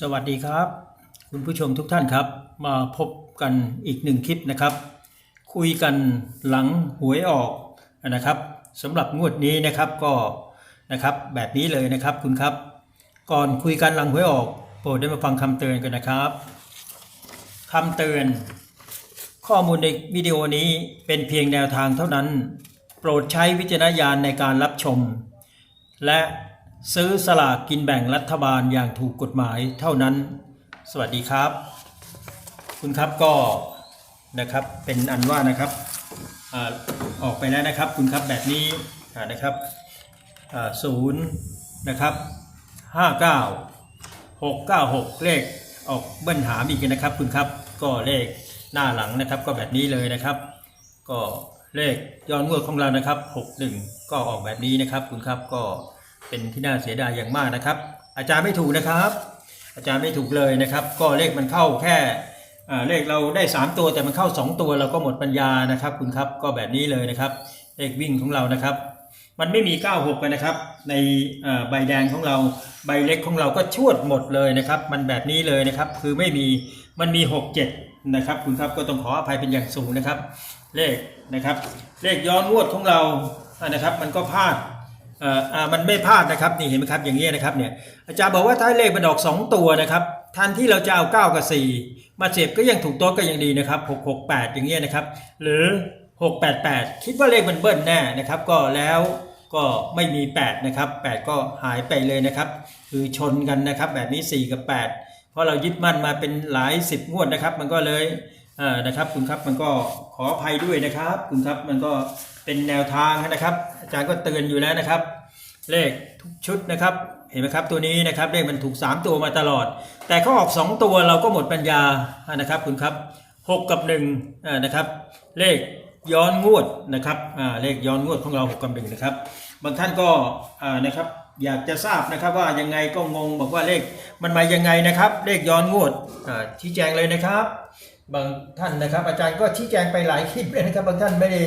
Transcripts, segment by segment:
สวัสดีครับ คุณผู้ชมทุกท่านครับ มาพบกันอีกหนึ่งคลิปนะครับ คุยกันหลังหวยออกนะครับสำหรับงวดนี้นะครับก็นะครับแบบนี้เลยนะครับคุณครับ ก่อนคุยกันหลังหวยออกโปรดได้มาฟังคำเตือนกันนะครับคำเตือน ข้อมูลในวิดีโอนี้เป็นเพียงแนวทางเท่านั้น โปรดใช้วิจารณญาณในการรับชม และ ซื้อสลากกินแบ่งรัฐบาลอย่างถูกกฎหมายเท่านั้น สวัสดีครับ คุณครับก็นะครับเป็นอันว่านะครับอออกไปแล้วนะครับ คุณครับแบบนี้นะครับศูนย์นะครับห้าเก้าหกเก้าหกเลขออกเบิ้ลหามอีกนะครับ คุณครับก็เลขหน้าหลังนะครับ ก็แบบนี้เลยนะครับ ก็เลขย้อนงวดของเรานะครับ61ก็ออกแบบนี้นะครับ คุณครับก็ เป็นที่น่าเสียดายอย่างมากนะครับ อาจารย์ไม่ถูกนะครับ อาจารย์ไม่ถูกเลยนะครับ ก็เลขมันเข้าแค่เลขเราได้ 3 ตัวแต่มันเข้า 2 ตัวเราก็หมดปัญญานะครับ คุณครับก็แบบนี้เลยนะครับ เลขวิ่งของเรานะครับ มันไม่มี 96กันนะครับ ในใบแดงของเราใบเล็กของเราก็ชวดหมดเลยนะครับ มันแบบนี้เลยนะครับ คือไม่มีมันมี 67 นะครับ คุณครับก็ต้องขออภัยเป็นอย่างสูงนะครับ เลขนะครับ เลขย้อนงวดของเรานะครับ มันก็พลาด เอ่ออ่ามันไม่พลาดนะครับนี่เห็นไหมครับอย่างนี้ยนะครับเนี่ยอาจารย์บอกว่าถ้าเลขมันออก 2 ตัวนะครับทันที่เราจะเอา 9 กับ 4 มาเสียบก็ยังถูกต๊ะก็ยังดีนะครับ 668 อย่างเงี้ยนะครับหรือ 688 คิดว่าเลขมันเบิ้ลแน่นะครับก็แล้วก็ไม่มี 8 นะครับ 8 ก็หายไปเลยนะครับ คือชนกันนะครับแบบนี้ 4 กับ 8 เพราะเรายึดมั่นมาเป็นหลาย 10 งวดนะครับ มันก็เลยเอ่อนะครับคุณครับมันก็ขออภัยด้วยนะครับ คุณครับมันก็เป็นแนวทางนะครับ อาจารย์ก็เตือนอยู่แล้วนะครับ เลขทุกชุดนะครับ เห็นไหมครับตัวนี้นะครับเลขมันถูก 3 ตัวมาตลอด แต่เขาออก 2 ตัวเราก็หมดปัญญานะครับคุณครับ 6 กับ1อ่านะครับ เลขย้อนงวดนะครับเลขย้อนงวดของเรา 6 กับ1นะครับ บางท่านก็นะครับอยากจะทราบนะครับว่ายังไงก็งงบอกว่าเลขมันมายังไงนะครับ เลขย้อนงวดชี้แจงเลยนะครับ บางท่านนะครับ อาจารย์ก็ชี้แจงไปหลายคลิปเลยนะครับ บางท่านไม่ได้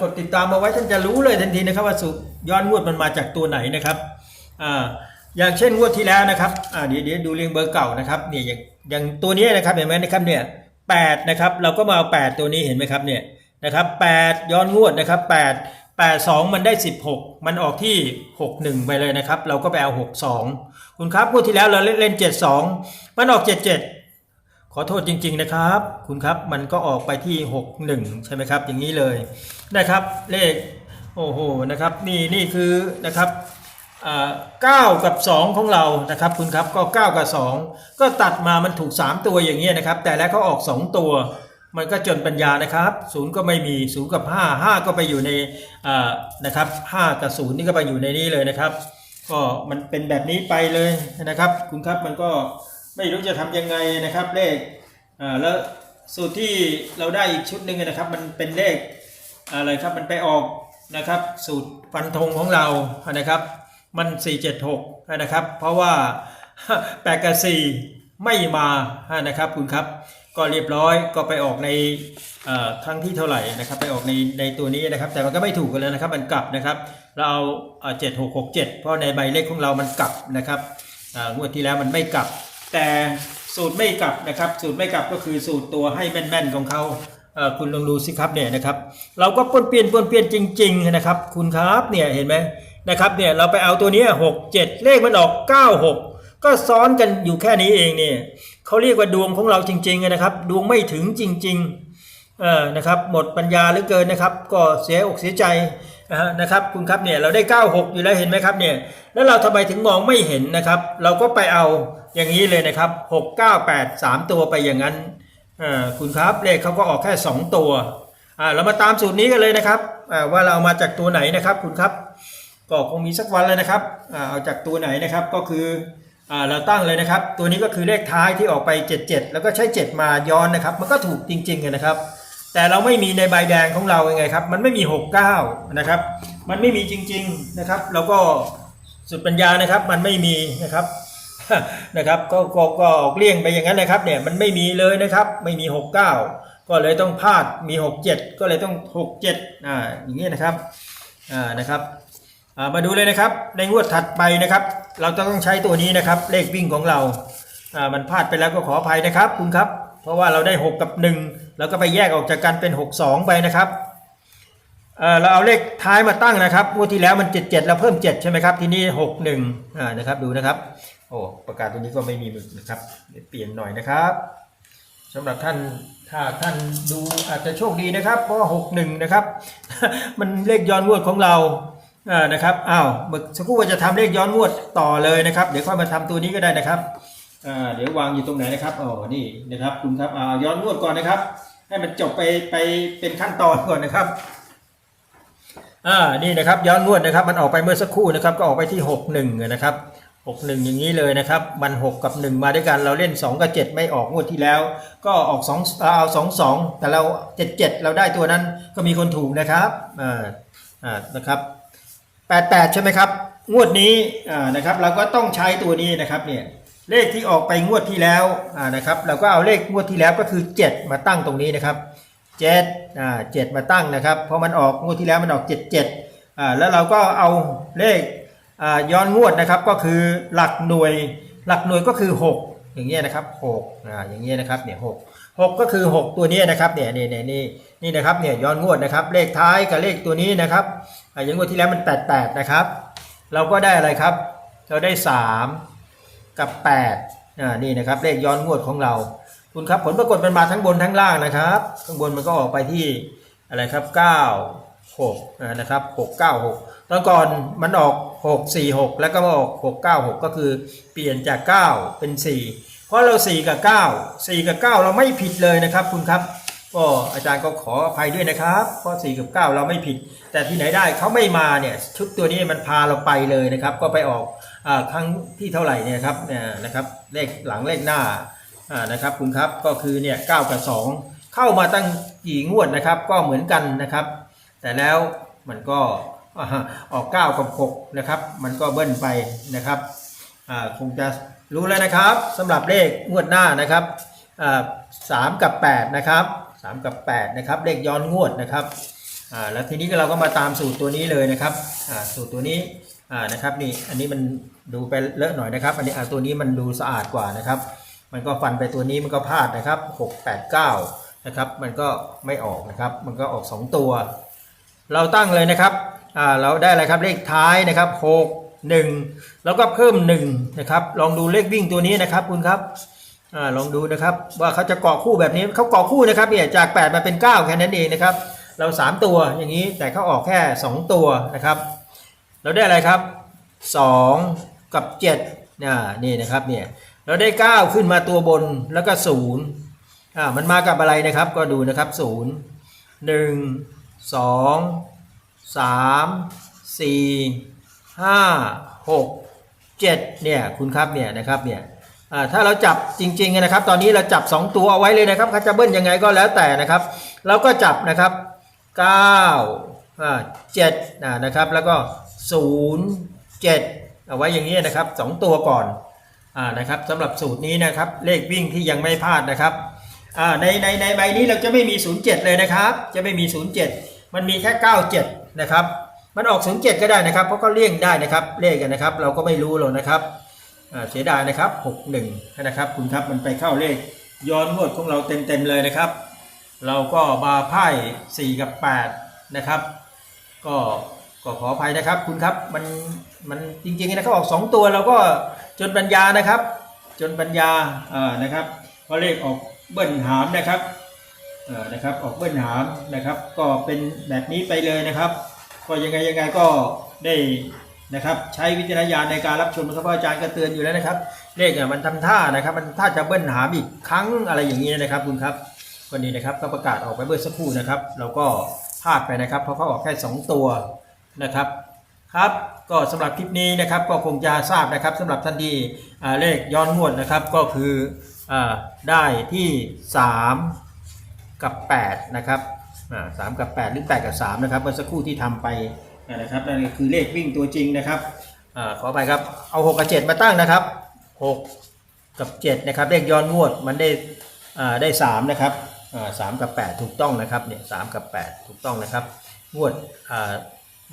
กดติดตามมาไว้ท่านจะรู้เลยทันทีนะครับว่าสุย้อนงวดมันมาจากตัวไหนนะครับอย่างเช่นงวดที่แล้วนะครับเดี๋ยวเดี๋ยวดูเรียงเบอร์เก่านะครับเนี่ยอย่างอย่างตัวนี้นะครับเห็นไหมนะครับเนี่ยแปดนะครับเราก็มาเอาแปดตัวนี้เห็นไหมครับเนี่ยนะครับแปดย้อนงวดนะครับแปดแปดสองมันได้สิบหกมันออกที่หกหนึ่งไปเลยนะครับ เราก็ไปเอาหกสองคุณครับงวดที่แล้วเราเล่นเล่นเจ็ดสองมันออกเจ็ดเจ็ด ขอโทษจริง ๆนะครับ คุณครับมันก็ออกไปที่ 61 ใช่ไหมครับ อย่างนี้เลยนะครับเลขโอ้โหนะครับนี่นี่คือนะครับอ่ากับ 2 ของเรานะครับคุณครับก็ 9 กับ 2 ก็ตัดมามันถูก 3 ตัวอย่างเงี้ยนะครับ แต่แล้วเขาออก 2 ตัว มันก็จนปัญญานะครับศูนย์ก็ไม่มีศูนย์กับ 5 5 ก็ไปอยู่ในนะครับ5กับ0นี่ก็ไปอยู่ในนี้เลยนะครับ ก็มันเป็นแบบนี้ไปเลยนะครับ คุณครับมันก็ ไม่รู้จะทำยังไงนะครับเลขอ่าแล้วสูตรที่เราได้อีกชุดหนึ่งนะครับ มันเป็นเลขอะไรครับมันไปออกนะครับ สูตรฟันธงของเรานะครับ มัน 476นะครับ เพราะว่า8กับ4ไม่มานะครับคุณครับ ก็เรียบร้อยก็ไปออกในอ่อครั้งที่เท่าไหร่นะครับ ไปออกในในตัวนี้นะครับ แต่มันก็ไม่ถูกกันแล้วนะครับมันกลับนะครับ เราเอาเจ็ดหกหกเจ็ดเพราะในใบเลขของเรามันกลับนะครับอ่างวดที่แล้วมันไม่กลับ แต่สูตรไม่กลับนะครับ สูตรไม่กลับก็คือสูตรตัวให้แม่นๆของเขาเคุณลองดูสิครับเนี่ยนะครับ เราก็ปนเปลี่ยนปนเปลี่ยนจริง ๆ นะครับ คุณครับเนี่ยเห็นไหมนะครับเนี่ยเราไปเอาตัวนี้หกเจ็ดเลขมันออกเก้าหกก็ซ้อนกันอยู่แค่นี้เองเนี่ยเขาเรียกว่าดวงของเราจริงๆนะครับ ดวงไม่ถึงจริง ๆ เออนะครับ หมดปัญญาเหลือเกินนะครับ ก็เสียอกเสียใจ นะฮะนะครับคุณครับเนี่ยเราได้ 96 อยู่แล้วเห็นไหมครับเนี่ยแล้วเราทำไมถึงมองไม่เห็นนะครับ เราก็ไปเอาอย่างนี้เลยนะครับ 6 9 8 3 ตัวไปอย่างนั้นคุณครับเลขเขาก็ออกแค่ 2 ตัวอ่าเรามาตามสูตรนี้กันเลยนะครับว่าเราเอามาจากตัวไหนนะครับคุณครับก็คงมีสักวันเลยนะครับเอาจากตัวไหนนะครับก็คืออเราตั้งเลยนะครับ ตัวนี้ก็คือเลขท้ายที่ออกไป 77 แล้วก็ใช้ 7 มาย้อนนะครับ มันก็ถูกจริงๆนะครับ แต่เราไม่มีในใบแดงของเรายังไงครับ มันไม่มี 69 นะครับ มันไม่มีจริง ๆนะครับ แล้วก็สุดปัญญานะครับ มันไม่มีนะครับนะครับ ก็ก็ก็ออกเลี่ยงไปอย่างนั้นนะครับ เนี่ยมันไม่มีเลยนะครับ ไม่มี 69 ก็เลยต้องพลาดมี 67 ก็เลยต้อง 67อ่าอย่างนี้นะครับอ่านะครับมาดูเลยนะครับในงวดถัดไปนะครับ เราจะต้องใช้ตัวนี้นะครับ เลขวิ่งของเราอ่ามันพลาดไปแล้วก็ขออภัยนะครับคุณครับ เพราะว่าเราได้ 6 กับ 1 แล้วก็ไปแยกออกจากกันเป็น 6 2 ไปนะครับเออเราเอาเลขท้ายมาตั้งนะครับงวดที่แล้วมัน 7 7เราเพิ่ม 7 ใช่ไหมครับ ทีนี้ 6 1อ่านะครับดูนะครับ โอ้ประกาศตัวนี้ก็ไม่มีมึกนะครับ เปลี่ยนหน่อยนะครับสำหรับท่านถ้าท่านดูอาจจะโชคดีนะครับ เพราะว่า6 1 นะครับ มันเลขย้อนงวดของเราอ่านะครับอ้าวเมื่อสักครู่ว่าจะทำเลขย้อนงวดต่อเลยนะครับ เดี๋ยวค่อยมาทำตัวนี้ก็ได้นะครับอ่าเดี๋ยววางอยู่ตรงไหนนะครับอ๋อนี่นะครับคุณครับอ่าย้อนนวดก่อนนะครับ ให้มันจบไปไปเป็นขั้นตอนก่อนนะครับอ่านี่นะครับย้อนนวดนะครับ มันออกไปเมื่อสักครู่นะครับ ก็ออกไปที่6 1นะครับ6 1อย่างนี้เลยนะครับ มัน6กับ1มาด้วยกันเราเล่น2กับ7ไม่ออกงวดที่แล้ว ก็ออก2เอา2 2แต่เรา7 7เราได้ตัวนั้นก็มีคนถูกนะครับอ่าอ่านะครับ88ใช่ไหมครับงวดนี้อ่านะครับ เราก็ต้องใช้ตัวนี้นะครับเนี่ย เลขที่ออกไปงวดที่แล้วนะครับ เราก็เอาเลขงวดที่แล้วก็คือ 7 มาตั้งตรงนี้นะครับ7อ่า7มาตั้งนะครับ เพราะมันออกงวดที่แล้วมันออก 77อ่าแล้วเราก็เอาเลขอ่าย้อนงวดนะครับก็คือหลักหน่วยหลักหน่วยก็คือ 6 อย่างเงี้ยนะครับ6อ่าอย่างเงี้ยนะครับเนี่ย6 6ก็คือ 6 ตัวนี้นะครับเนี่ยนี่นี่นี่นี่นะครับเนี่ยย้อนงวดนะครับ เลขท้ายกับเลขตัวนี้นะครับอ่าอย่างงวดที่แล้วมัน 88 นะครับ เราก็ได้อะไรครับ เราได้ 3 กับ8อ่านี่นะครับเลขย้อนงวดของเราคุณครับผลปรากฏมันมาทั้งบนทั้งล่างนะครับ ข้างบนมันก็ออกไปที่อะไรครับ 9 6อ่านะครับ6 9 6ตอนก่อนมันออก 6 4 6 แล้วก็มาออก 6 9 6 ก็คือเปลี่ยนจาก 9 เป็น 4 เพราะเรา 4 กับ 9 4 กับ 9 เราไม่ผิดเลยนะครับ คุณครับก็อาจารย์ก็ขออภัยด้วยนะครับเพราะ4กับ 9 เราไม่ผิด แต่ที่ไหนได้เขาไม่มาเนี่ยชุดตัวนี้มันพาเราไปเลยนะครับ ก็ไปออก ครั้งที่เท่าไหร่เนี่ยครับเนี่ยนะครับเลขหลังเลขหน้านะครับคุณครับก็คือเนี่ยเกกับ2เข้ามาตั้งกี่งวดนะครับ ก็เหมือนกันนะครับ แต่แล้วมันก็อ่าออก9กับ6นะครับ มันก็เบิ้ลไปนะครับคงจะรู้แล้วนะครับสำหรับเลขงวดหน้านะครับสามกับ8นะครับ3กับ8นะครับเลขย้อนงวดนะครับแล้วทีนี้เราก็มาตามสูตรตัวนี้เลยนะครับสูตรตัวนี้ อ่านะครับนี่อันนี้มันดูไปเลอะหน่อยนะครับ อันนี้อ่าตัวนี้มันดูสะอาดกว่านะครับ มันก็ฟันไปตัวนี้มันก็พลาดนะครับ6 8 9นะครับมันก็ไม่ออกนะครับ มันก็ออก 2 ตัว เราตั้งเลยนะครับอ่าเราได้อะไรครับเลขท้ายนะครับ 6 1 แล้วก็เพิ่ม1นะครับลองดูเลขวิ่งตัวนี้นะครับคุณครับอ่าลองดูนะครับว่าเขาจะเกาะคู่แบบนี้เขาเกาะคู่นะครับเนี่ยจาก 8 มาเป็น 9 แค่นั้นเองนะครับ เรา 3 ตัวอย่างนี้แต่เขาออกแค่ 2 ตัวนะครับ เราได้อะไรครับ 2 กับ7อ่านี่นะครับเนี่ยเราได้ 9 ขึ้นมาตัวบนแล้วก็0อ่ามันมากับอะไรนะครับก็ดูนะครับ 0 1 2 3 4 5 6 7เนี่ยคุณครับเนี่ยนะครับเนี่ยอ่าถ้าเราจับจริงๆนะครับ ตอนนี้เราจับ 2 ตัวเอาไว้เลยนะครับเขาจะเบิ้ลยังไงก็แล้วแต่นะครับ เราก็จับนะครับ9อ่า7นะครับแล้วก็ 0 7 เอาไว้อย่างนี้นะครับ 2 ตัวก่อนอ่านะครับสำหรับสูตรนี้นะครับ เลขวิ่งที่ยังไม่พลาดนะครับอ่าในในในใบนี้เราจะไม่มี 07 เลยนะครับ จะไม่มี 07 มันมีแค่ 97 นะครับ มันออก 07 ก็ได้นะครับ เพราะก็เลี่ยงได้นะครับ เลขกันนะครับ เราก็ไม่รู้หรอกนะครับอ่าเสียดายนะครับ 61 นะครับ คุณครับมันไปเข้าเลขย้อนงวดของเราเต็มๆเลยนะครับ เราก็มาไพ่4กับ 8 นะครับ ก็ ก็ขออภัยนะครับคุณครับมันมันจริงๆนะเขาออก2ตัวเราก็จนปัญญานะครับ จนปัญญาอ่านะครับเพราะเลขออกเบิ้ลหามนะครับเอ่อนะครับออกเบิ้ลหามนะครับ ก็เป็นแบบนี้ไปเลยนะครับ ก็ยังไงยังไงก็ได้นะครับ ใช้วิจารณญาณในการรับชมนะครับเพราะอาจารย์ก็เตือนอยู่แล้วนะครับ เลขอะมันทำท่านะครับ มันท่าจะเบิ้ลหามอีกครั้งอะไรอย่างนี้นะครับคุณครับวันนี้นะครับก็ประกาศออกไปเบิ้ลสักครู่นะครับ เราก็พลาดไปนะครับ เพราะเขาออกแค่สองตัว นะครับครับก็สำหรับคลิปนี้นะครับก็คงจะทราบนะครับสำหรับท่านที่เลขย้อนงวดนะครับก็คืออได้ที่ 3 กับ8นะครับสามกับ8หรือ8กับ3นะครับเมื่อสักครู่ที่ทำไปนะครับนั่นคือเลขวิ่งตัวจริงนะครับอขอไปครับเอา6กับ 7 มาตั้งนะครับ 6 กับ7นะครับเลขย้อนงวดมันได้ได้3นะครับสามกับ 8 ถูกต้องนะครับเนี่ยสามกับ 8 ถูกต้องนะครับงวดอ่า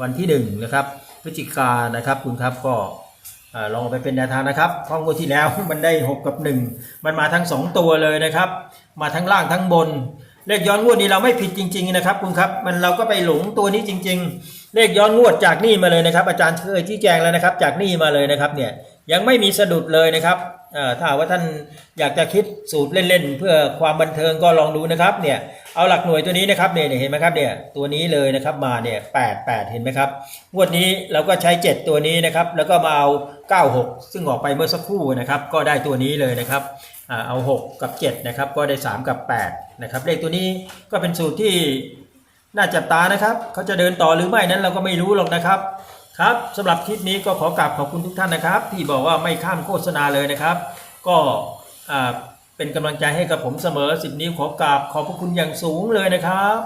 วันที่ 1 นะครับพฤศจิกานะครับคุณครับก็ลองไปเป็นแนวทางนะครับเพราะงวดที่แล้วมันได้ 6 กับ 1 มันมาทั้ง 2 ตัวเลยนะครับ มาทั้งล่างทั้งบน เลขย้อนงวดนี้เราไม่ผิดจริง ๆ นะครับคุณครับมันเราก็ไปหลงตัวนี้จริง ๆ เลขย้อนงวดจากนี่มาเลยนะครับ อาจารย์เคยชี้แจงแล้วนะครับ จากนี่มาเลยนะครับเนี่ยยังไม่มีสะดุดเลยนะครับ ถ้าว่าท่านอยากจะคิดสูตรเล่นๆ เพื่อความบันเทิงก็ลองดูนะครับเนี่ยเอาหลักหน่วยตัวนี้นะครับเนี่ยเห็นไหมครับเนี่ยตัวนี้เลยนะครับมาเนี่ยแปดแปดเห็นไหมครับงวดนี้เราก็ใช้ 7 ตัวนี้นะครับแล้วก็มาเอา 96 ซึ่งออกไปเมื่อสักครู่นะครับก็ได้ตัวนี้เลยนะครับเอา 6 กับ 7 นะครับก็ได้ 3 กับ 8 นะครับเลขตัวนี้ก็เป็นสูตรที่น่าจับตานะครับเขาจะเดินต่อหรือไม่นั้นเราก็ไม่รู้หรอกนะครับ ครับสำหรับคลิปนี้ก็ขอกราบขอบคุณทุกท่านนะครับ ที่บอกว่าไม่ข้ามโฆษณาเลยนะครับ ก็เป็นกำลังใจให้กับผมเสมอสิบนิ้วขอกราบขอบพระคุณอย่างสูงเลยนะครับ